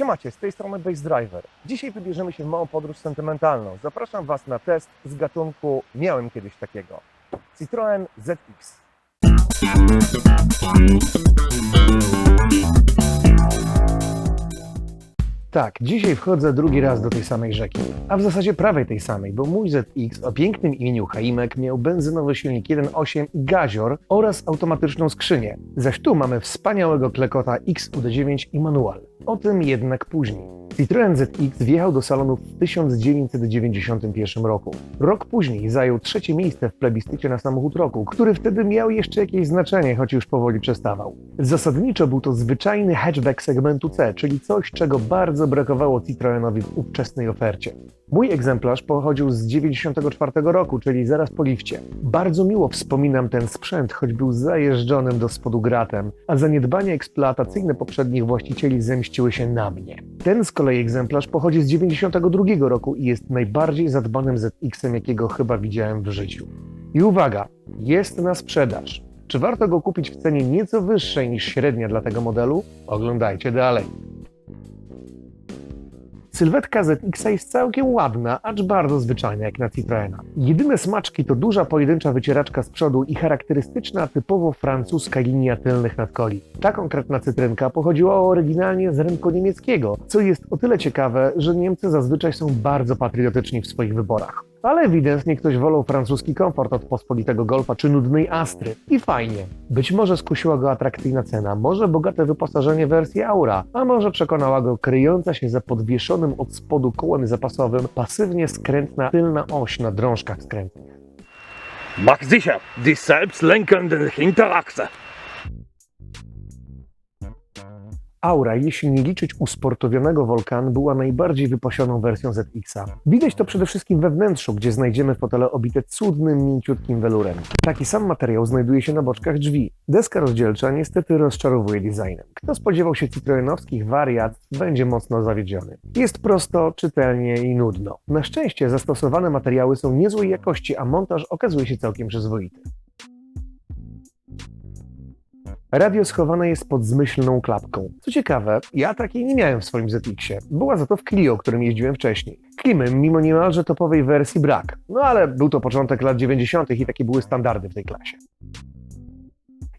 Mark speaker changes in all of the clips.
Speaker 1: Siemacie, z tej strony Base Driver. Dzisiaj wybierzemy się w małą podróż sentymentalną. Zapraszam Was na test z gatunku Miałem kiedyś takiego. Citroen ZX. Tak, dzisiaj wchodzę drugi raz do tej samej rzeki, a w zasadzie prawej tej samej, bo mój ZX o pięknym imieniu Chaimek miał benzynowy silnik 1.8 i gazior oraz automatyczną skrzynię. Zaś tu mamy wspaniałego klekota XUD9 i manual. O tym jednak później. Citroen ZX wjechał do salonu w 1991 roku. Rok później zajął trzecie miejsce w plebiscycie na samochód roku, który wtedy miał jeszcze jakieś znaczenie, choć już powoli przestawał. Zasadniczo był to zwyczajny hatchback segmentu C, czyli coś, czego bardzo brakowało Citroenowi w ówczesnej ofercie. Mój egzemplarz pochodził z 94 roku, czyli zaraz po lifcie. Bardzo miło wspominam ten sprzęt, choć był zajeżdżonym do spodu gratem, a zaniedbania eksploatacyjne poprzednich właścicieli zemściły się na mnie. Ten z kolei egzemplarz pochodzi z 92 roku i jest najbardziej zadbanym ZX-em, jakiego chyba widziałem w życiu. I uwaga, jest na sprzedaż. Czy warto go kupić w cenie nieco wyższej niż średnia dla tego modelu? Oglądajcie dalej. Sylwetka ZX jest całkiem ładna, acz bardzo zwyczajna jak na Citroena. Jedyne smaczki to duża pojedyncza wycieraczka z przodu i charakterystyczna typowo francuska linia tylnych nadkoli. Ta konkretna cytrynka pochodziła oryginalnie z rynku niemieckiego, co jest o tyle ciekawe, że Niemcy zazwyczaj są bardzo patriotyczni w swoich wyborach. Ale ewidentnie ktoś wolał francuski komfort od pospolitego Golfa czy nudnej Astry. I fajnie. Być może skusiła go atrakcyjna cena, może bogate wyposażenie wersji Aura, a może przekonała go kryjąca się za podwieszonym od spodu kołem zapasowym pasywnie skrętna tylna oś na drążkach skrętnych.
Speaker 2: Mach sicher, die selbstlenkende Hinterachse.
Speaker 1: Aura, jeśli nie liczyć usportowionego Volcan, była najbardziej wypasioną wersją ZX-a. Widać to przede wszystkim we wnętrzu, gdzie znajdziemy fotele obite cudnym, mięciutkim welurem. Taki sam materiał znajduje się na boczkach drzwi. Deska rozdzielcza niestety rozczarowuje designem. Kto spodziewał się citroenowskich wariat, będzie mocno zawiedziony. Jest prosto, czytelnie i nudno. Na szczęście zastosowane materiały są niezłej jakości, a montaż okazuje się całkiem przyzwoity. Radio schowane jest pod zmyślną klapką. Co ciekawe, ja takiej nie miałem w swoim ZX-ie. Była za to w Clio, którym jeździłem wcześniej. Klimy, mimo niemalże topowej wersji, brak. No ale był to początek lat 90. i takie były standardy w tej klasie.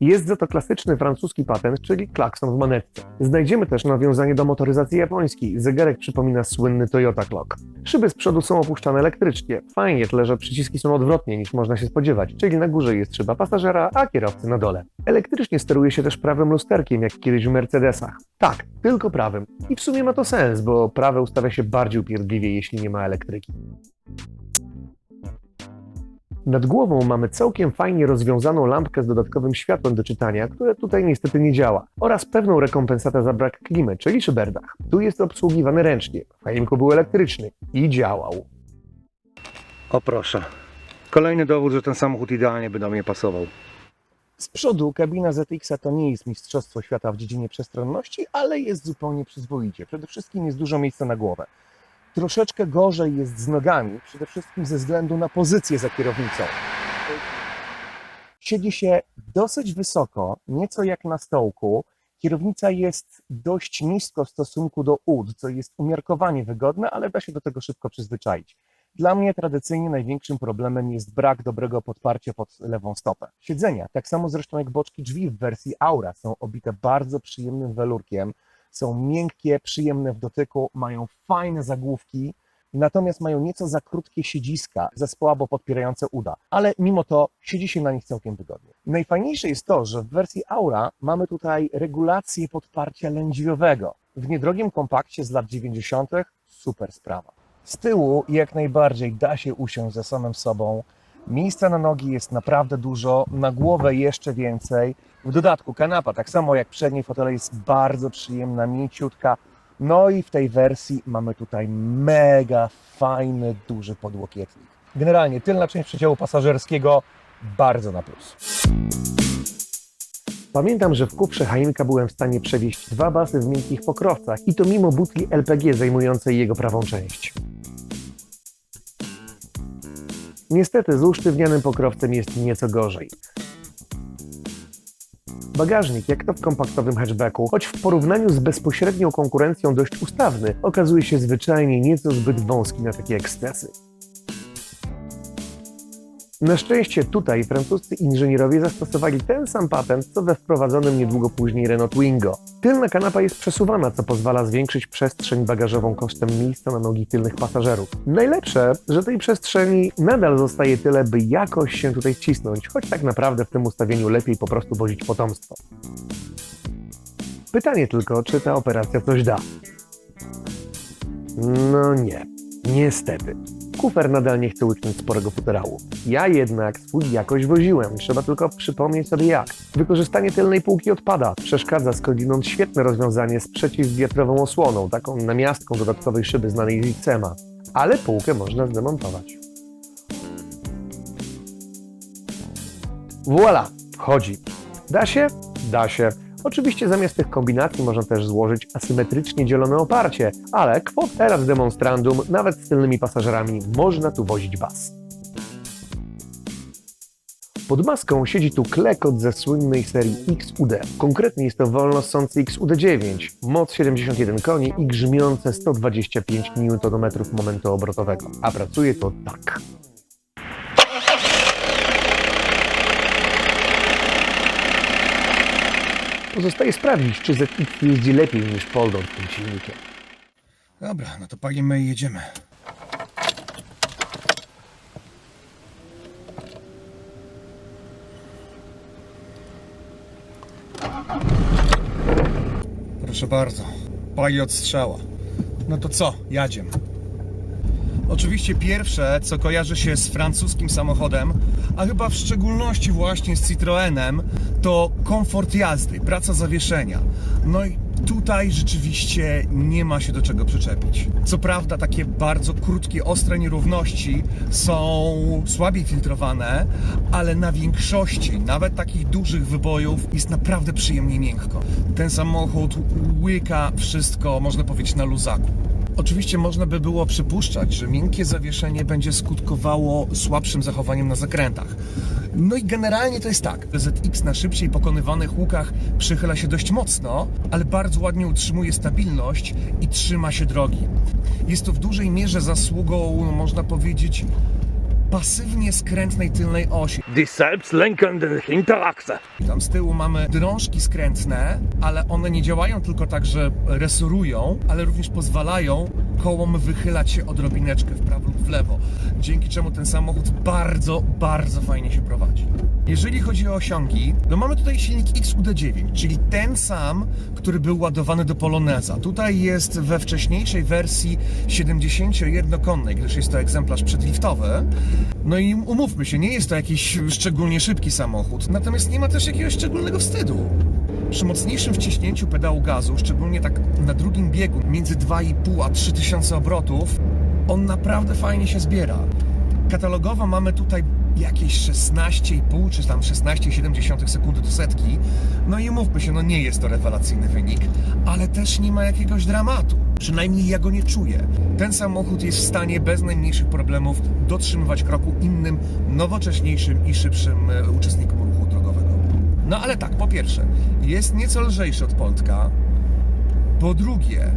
Speaker 1: Jest za to klasyczny francuski patent, czyli klakson w manetce. Znajdziemy też nawiązanie do motoryzacji japońskiej. Zegarek przypomina słynny Toyota Clock. Szyby z przodu są opuszczane elektrycznie. Fajnie tyle, że przyciski są odwrotnie niż można się spodziewać, czyli na górze jest szyba pasażera, a kierowcy na dole. Elektrycznie steruje się też prawym lusterkiem, jak kiedyś w Mercedesach. Tak, tylko prawym. I w sumie ma to sens, bo prawe ustawia się bardziej upierdliwie, jeśli nie ma elektryki. Nad głową mamy całkiem fajnie rozwiązaną lampkę z dodatkowym światłem do czytania, które tutaj niestety nie działa, oraz pewną rekompensatę za brak klimy, czyli szyberdach. Tu jest obsługiwany ręcznie, w był elektryczny i działał.
Speaker 2: O proszę. Kolejny dowód, że ten samochód idealnie by do mnie pasował.
Speaker 1: Z przodu kabina ZX-a to nie jest mistrzostwo świata w dziedzinie przestronności, ale jest zupełnie przyzwoicie. Przede wszystkim jest dużo miejsca na głowę. Troszeczkę gorzej jest z nogami, przede wszystkim ze względu na pozycję za kierownicą. Siedzi się dosyć wysoko, nieco jak na stołku. Kierownica jest dość nisko w stosunku do ud, co jest umiarkowanie wygodne, ale da się do tego szybko przyzwyczaić. Dla mnie tradycyjnie największym problemem jest brak dobrego podparcia pod lewą stopę. Siedzenia, tak samo zresztą jak boczki drzwi w wersji Aura, są obite bardzo przyjemnym welurkiem, są miękkie, przyjemne w dotyku, mają fajne zagłówki, natomiast mają nieco za krótkie siedziska, za słabo podpierające uda, ale mimo to siedzi się na nich całkiem wygodnie. Najfajniejsze jest to, że w wersji Aura mamy tutaj regulację podparcia lędźwiowego. W niedrogim kompakcie z lat 90. super sprawa. Z tyłu jak najbardziej da się usiąść ze samym sobą. Miejsca na nogi jest naprawdę dużo, na głowę jeszcze więcej. W dodatku kanapa, tak samo jak przedniej fotele, jest bardzo przyjemna, mięciutka. No i w tej wersji mamy tutaj mega fajny, duży podłokietnik. Generalnie tylna część przedziału pasażerskiego bardzo na plus. Pamiętam, że w kuprze Chaimka byłem w stanie przewieźć dwa basy w miękkich pokrowcach i to mimo butli LPG zajmującej jego prawą część. Niestety z usztywnianym pokrowcem jest nieco gorzej. Bagażnik, jak to w kompaktowym hatchbacku, choć w porównaniu z bezpośrednią konkurencją dość ustawny, okazuje się zwyczajnie nieco zbyt wąski na takie ekscesy. Na szczęście tutaj francuscy inżynierowie zastosowali ten sam patent, co we wprowadzonym niedługo później Renault Twingo. Tylna kanapa jest przesuwana, co pozwala zwiększyć przestrzeń bagażową kosztem miejsca na nogi tylnych pasażerów. Najlepsze, że tej przestrzeni nadal zostaje tyle, by jakoś się tutaj wcisnąć, choć tak naprawdę w tym ustawieniu lepiej po prostu wozić potomstwo. Pytanie tylko, czy ta operacja coś da? No nie, niestety. Kufer nadal nie chce łyknąć sporego futerału. Ja jednak swój jakoś woziłem, trzeba tylko przypomnieć sobie jak. Wykorzystanie tylnej półki odpada, przeszkadza skądinąd świetne rozwiązanie z przeciwwiatrową osłoną, taką namiastką dodatkowej szyby znanej z Ixema. Ale półkę można zdemontować. Voila, wchodzi. Da się? Da się. Oczywiście zamiast tych kombinacji można też złożyć asymetrycznie dzielone oparcie, ale quod erat demonstrandum, nawet z tylnymi pasażerami można tu wozić bas. Pod maską siedzi tu klekot ze słynnej serii XUD. Konkretnie jest to wolno ssący XUD9, moc 71 koni i grzmiące 125 Nm momentu obrotowego. A pracuje to tak. Pozostaje sprawdzić, czy ZX jeździ lepiej niż Poldon tym silnikiem.
Speaker 3: Dobra, no to palimy i jedziemy. Proszę bardzo, pali od strzała. No to co, jadziem. Oczywiście pierwsze, co kojarzy się z francuskim samochodem, a chyba w szczególności właśnie z Citroenem, to komfort jazdy, praca zawieszenia. No i tutaj rzeczywiście nie ma się do czego przyczepić. Co prawda takie bardzo krótkie, ostre nierówności są słabiej filtrowane, ale na większości, nawet takich dużych wybojów, jest naprawdę przyjemnie miękko. Ten samochód łyka wszystko, można powiedzieć, na luzaku. Oczywiście można by było przypuszczać, że miękkie zawieszenie będzie skutkowało słabszym zachowaniem na zakrętach. No i generalnie to jest tak. ZX na szybciej pokonywanych łukach przychyla się dość mocno, ale bardzo ładnie utrzymuje stabilność i trzyma się drogi. Jest to w dużej mierze zasługą, no, można powiedzieć, pasywnie skrętnej tylnej osi.
Speaker 2: Die selbstlenkende Hinterachse.
Speaker 3: Tam z tyłu mamy drążki skrętne, ale one nie działają tylko tak, że resorują, ale również pozwalają kołom wychylać się odrobineczkę w prawo lub w lewo, dzięki czemu ten samochód bardzo, bardzo fajnie się prowadzi. Jeżeli chodzi o osiągi, no mamy tutaj silnik XUD9, czyli ten sam, który był ładowany do Poloneza. Tutaj jest we wcześniejszej wersji 71-konnej, gdyż jest to egzemplarz przedliftowy. No i umówmy się, nie jest to jakiś szczególnie szybki samochód, natomiast nie ma też jakiegoś szczególnego wstydu. Przy mocniejszym wciśnięciu pedału gazu, szczególnie tak na drugim biegu, między 2,5 a 3 tysiące obrotów, on naprawdę fajnie się zbiera. Katalogowo mamy tutaj jakieś 16,5 czy tam 16,7 sekundy do setki. No i umówmy się, no nie jest to rewelacyjny wynik, ale też nie ma jakiegoś dramatu. Przynajmniej ja go nie czuję. Ten samochód jest w stanie bez najmniejszych problemów dotrzymywać kroku innym, nowocześniejszym i szybszym e, uczestnikom ruchu drogowego. No ale tak, po pierwsze, jest nieco lżejszy od Poltka. Po drugie,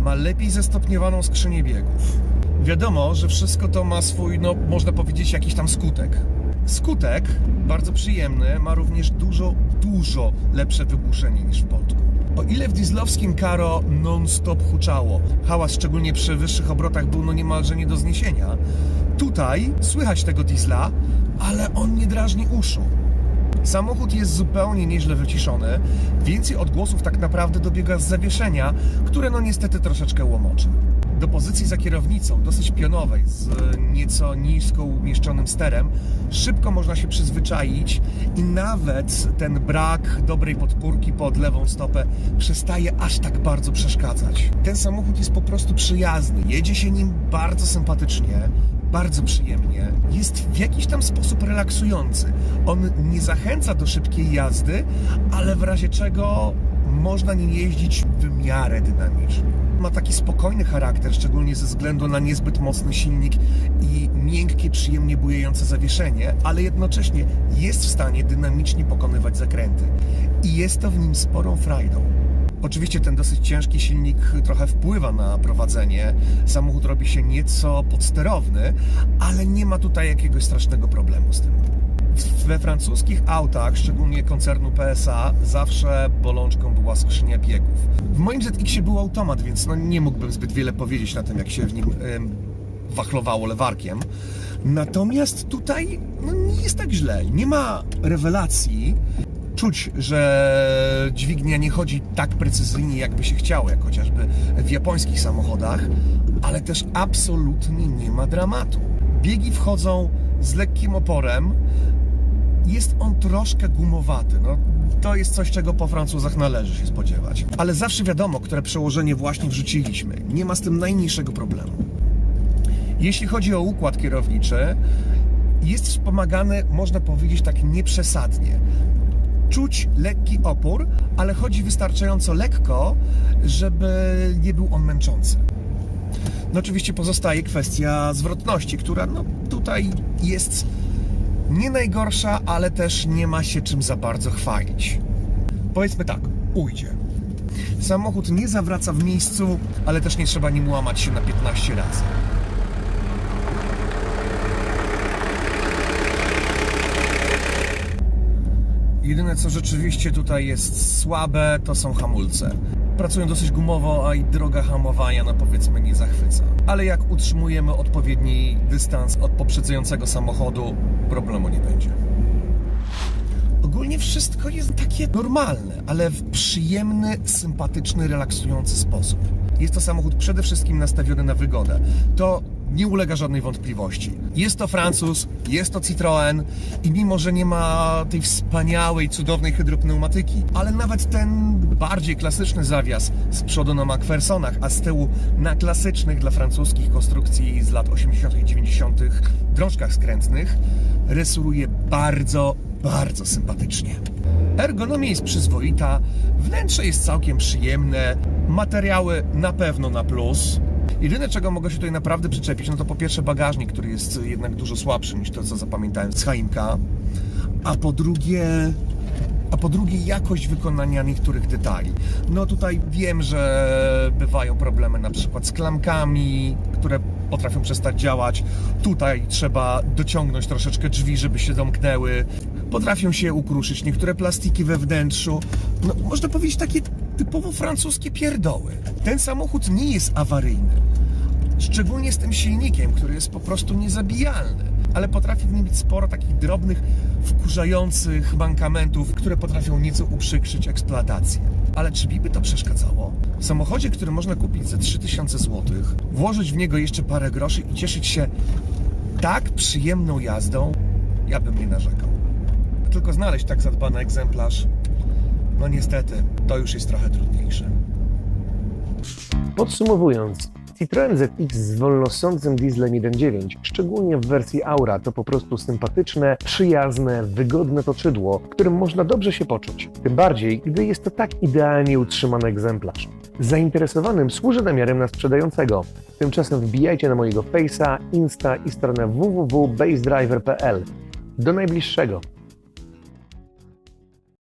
Speaker 3: ma lepiej zestopniowaną skrzynię biegów. Wiadomo, że wszystko to ma swój, no można powiedzieć, jakiś tam skutek. Skutek, bardzo przyjemny, ma również dużo, dużo lepsze wygłuszenie niż w Poltku. O ile w dieslowskim Karo non-stop huczało, hałas szczególnie przy wyższych obrotach był no niemalże nie do zniesienia, tutaj słychać tego diesla, ale on nie drażni uszu. Samochód jest zupełnie nieźle wyciszony, więcej odgłosów tak naprawdę dobiega z zawieszenia, które no niestety troszeczkę łomoczy. Do pozycji za kierownicą, dosyć pionowej, z nieco nisko umieszczonym sterem, szybko można się przyzwyczaić i nawet ten brak dobrej podpórki pod lewą stopę przestaje aż tak bardzo przeszkadzać. Ten samochód jest po prostu przyjazny, jedzie się nim bardzo sympatycznie, bardzo przyjemnie. Jest w jakiś tam sposób relaksujący. On nie zachęca do szybkiej jazdy, ale w razie czego można nim jeździć w miarę dynamiczny. Ma taki spokojny charakter, szczególnie ze względu na niezbyt mocny silnik i miękkie, przyjemnie bujające zawieszenie, ale jednocześnie jest w stanie dynamicznie pokonywać zakręty. I jest to w nim sporą frajdą. Oczywiście ten dosyć ciężki silnik trochę wpływa na prowadzenie. Samochód robi się nieco podsterowny, ale nie ma tutaj jakiegoś strasznego problemu z tym. We francuskich autach, szczególnie koncernu PSA, zawsze bolączką była skrzynia biegów. W moim ZX był automat, więc no nie mógłbym zbyt wiele powiedzieć na tym, jak się w nim wachlowało lewarkiem. Natomiast tutaj no, nie jest tak źle. Nie ma rewelacji. Czuć, że dźwignia nie chodzi tak precyzyjnie, jakby się chciało, jak chociażby w japońskich samochodach, ale też absolutnie nie ma dramatu. Biegi wchodzą z lekkim oporem, jest on troszkę gumowaty. No, to jest coś, czego po Francuzach należy się spodziewać. Ale zawsze wiadomo, które przełożenie właśnie wrzuciliśmy. Nie ma z tym najmniejszego problemu. Jeśli chodzi o układ kierowniczy, jest wspomagany, można powiedzieć, tak nieprzesadnie. Czuć lekki opór, ale chodzi wystarczająco lekko, żeby nie był on męczący. No oczywiście pozostaje kwestia zwrotności, która no, tutaj jest nie najgorsza, ale też nie ma się czym za bardzo chwalić. Powiedzmy tak, ujdzie. Samochód nie zawraca w miejscu, ale też nie trzeba nim łamać się na 15 razy. Jedyne co rzeczywiście tutaj jest słabe, to są hamulce. Pracują dosyć gumowo, a i droga hamowania, no powiedzmy, nie zachwyca. Ale jak utrzymujemy odpowiedni dystans od poprzedzającego samochodu, problemu nie będzie. Ogólnie wszystko jest takie normalne, ale w przyjemny, sympatyczny, relaksujący sposób. Jest to samochód przede wszystkim nastawiony na wygodę. To nie ulega żadnej wątpliwości. Jest to Francuz, jest to Citroën i mimo, że nie ma tej wspaniałej, cudownej hydropneumatyki, ale nawet ten bardziej klasyczny zawias z przodu na McPhersonach, a z tyłu na klasycznych dla francuskich konstrukcji z lat 80. i 90. drążkach skrętnych, resuruje bardzo, bardzo sympatycznie. Ergonomia jest przyzwoita, wnętrze jest całkiem przyjemne, materiały na pewno na plus. Jedyne, czego mogę się tutaj naprawdę przyczepić, no to po pierwsze bagażnik, który jest jednak dużo słabszy niż to, co zapamiętałem z Chaimka, a po drugie a po drugie jakość wykonania niektórych detali. No tutaj wiem, że bywają problemy na przykład z klamkami, które potrafią przestać działać. Tutaj trzeba dociągnąć troszeczkę drzwi, żeby się domknęły. Potrafią się ukruszyć niektóre plastiki we wnętrzu. No, można powiedzieć takie typowo francuskie pierdoły. Ten samochód nie jest awaryjny. Szczególnie z tym silnikiem, który jest po prostu niezabijalny. Ale potrafi w nim być sporo takich drobnych, wkurzających mankamentów, które potrafią nieco uprzykrzyć eksploatację. Ale czy by to przeszkadzało? W samochodzie, który można kupić za 3000 zł, włożyć w niego jeszcze parę groszy i cieszyć się tak przyjemną jazdą, ja bym nie narzekał. Tylko znaleźć tak zadbany egzemplarz, no niestety, to już jest trochę trudniejsze.
Speaker 1: Podsumowując, Citroen ZX z wolnosącym dieslem 1.9, szczególnie w wersji Aura, to po prostu sympatyczne, przyjazne, wygodne toczydło, w którym można dobrze się poczuć. Tym bardziej, gdy jest to tak idealnie utrzymany egzemplarz. Zainteresowanym służy namiarem na sprzedającego. Tymczasem wbijajcie na mojego Face'a, Insta i stronę www.basedriver.pl. Do najbliższego.